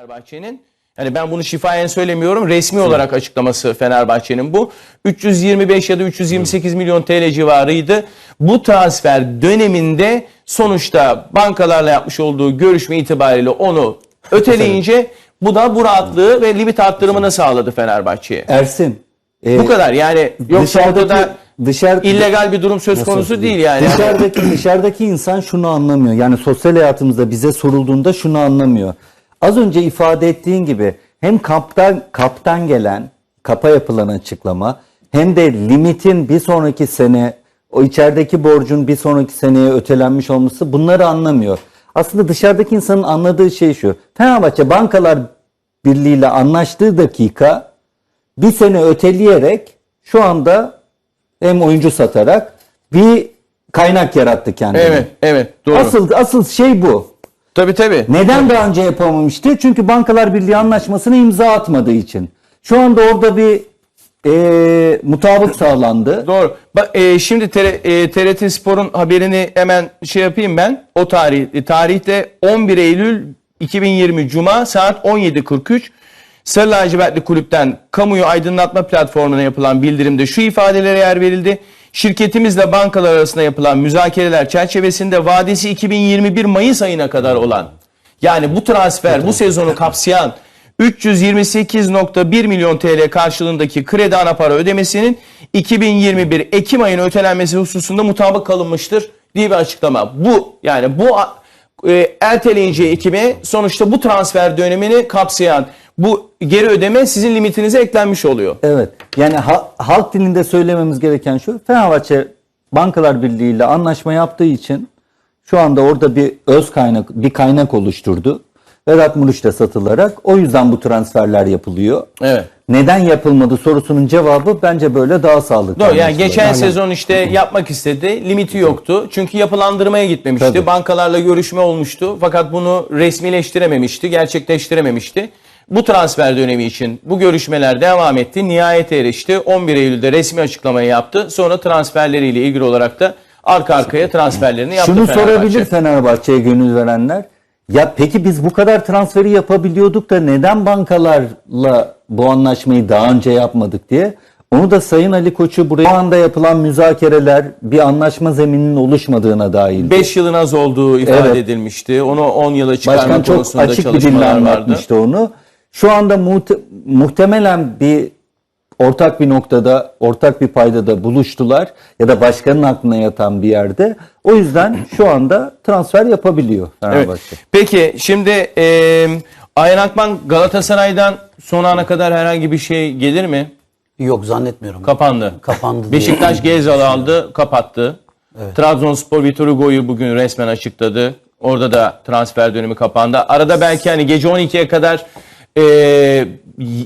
Fenerbahçe'nin. Yani ben bunu şifayen söylemiyorum. Resmi olarak açıklaması Fenerbahçe'nin bu. 325 ya da 328 milyon TL civarıydı. Bu transfer döneminde sonuçta bankalarla yapmış olduğu görüşme itibariyle onu öteleyince bu da bu rahatlığı ve limit arttırımını sağladı Fenerbahçe'ye. Ersin. e, Bu kadar yani yoksa dışarıdaki- ortada dışarı- illegal bir durum söz konusu değil yani. Dışarıdaki dışarıdaki insan şunu anlamıyor. Yani sosyal hayatımızda bize sorulduğunda şunu anlamıyor. Az önce ifade ettiğin gibi hem kaptan kaptan gelen kapa yapılan açıklama hem de limitin bir sonraki sene o içerideki borcun bir sonraki seneye ötelenmiş olması bunları anlamıyor. Aslında dışarıdaki insanın anladığı şey şu. Fenerbahçe Bankalar Birliği ile anlaştığı dakika bir sene öteleyerek şu anda hem oyuncu satarak bir kaynak yarattı kendine. Evet, evet doğru. Asıl asıl şey bu. Tabii tabii. Neden daha önce yapamamıştı? Çünkü Bankalar Birliği anlaşmasına imza atmadığı için. Şu anda orada bir e, mutabık sağlandı. Doğru. Bak e, şimdi TR, e, TRT Spor'un haberini hemen şey yapayım ben. O tarih e, tarihte 11 Eylül 2020 Cuma saat 17.43 Sarı Lacivertli Kulüpten kamuyu aydınlatma platformuna yapılan bildirimde şu ifadelere yer verildi. Şirketimizle bankalar arasında yapılan müzakereler çerçevesinde vadesi 2021 Mayıs ayına kadar olan yani bu transfer bu sezonu kapsayan 328.1 milyon TL karşılığındaki kredi ana para ödemesinin 2021 Ekim ayına ötelenmesi hususunda mutabık kalınmıştır diye bir açıklama. Bu yani bu e, erteleyince Ekim'e sonuçta bu transfer dönemini kapsayan bu geri ödeme sizin limitinize eklenmiş oluyor. Evet. Yani ha- halk dilinde söylememiz gereken şu. Fenerbahçe Bankalar Birliği ile anlaşma yaptığı için şu anda orada bir öz kaynak bir kaynak oluşturdu. Vedat Muriç'te satılarak o yüzden bu transferler yapılıyor. Evet. Neden yapılmadı sorusunun cevabı bence böyle daha sağlıklı. Doğru yani geçen sezon işte yapmak istedi. Limiti yoktu. Çünkü yapılandırmaya gitmemişti. Tabii. Bankalarla görüşme olmuştu. Fakat bunu resmileştirememişti. Gerçekleştirememişti. Bu transfer dönemi için bu görüşmeler devam etti. Nihayete erişti. 11 Eylül'de resmi açıklamayı yaptı. Sonra transferleriyle ilgili olarak da arka arkaya transferlerini yaptı Şunu Fenerbahçe. sorabilir Fenerbahçe'ye gönül verenler. Ya peki biz bu kadar transferi yapabiliyorduk da neden bankalarla bu anlaşmayı daha önce yapmadık diye. Onu da Sayın Ali Koç'u buraya şu anda yapılan müzakereler bir anlaşma zemininin oluşmadığına dair. 5 yılın az olduğu ifade Evet. edilmişti. Onu 10 yıla çıkarma Başkan çok konusunda açık bir dille çalışmalar vardı. anlatmıştı onu. Şu anda muhte- muhtemelen bir ortak bir noktada, ortak bir paydada buluştular ya da başkanın aklına yatan bir yerde. O yüzden şu anda transfer yapabiliyor Evet. Fenerbahçe. Peki şimdi e, Ayhan Akman Galatasaray'dan son ana kadar herhangi bir şey gelir mi? Yok zannetmiyorum. Kapandı. Kapandı. Beşiktaş Gezal'ı aldı, kapattı. Trabzonspor Vitor Hugo'yu bugün resmen açıkladı. Orada da transfer dönemi kapandı. Arada belki hani gece 12'ye kadar e,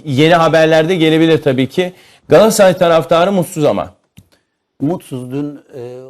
yeni haberlerde gelebilir tabii ki. Galatasaray taraftarı mutsuz ama. Mutsuz dün e,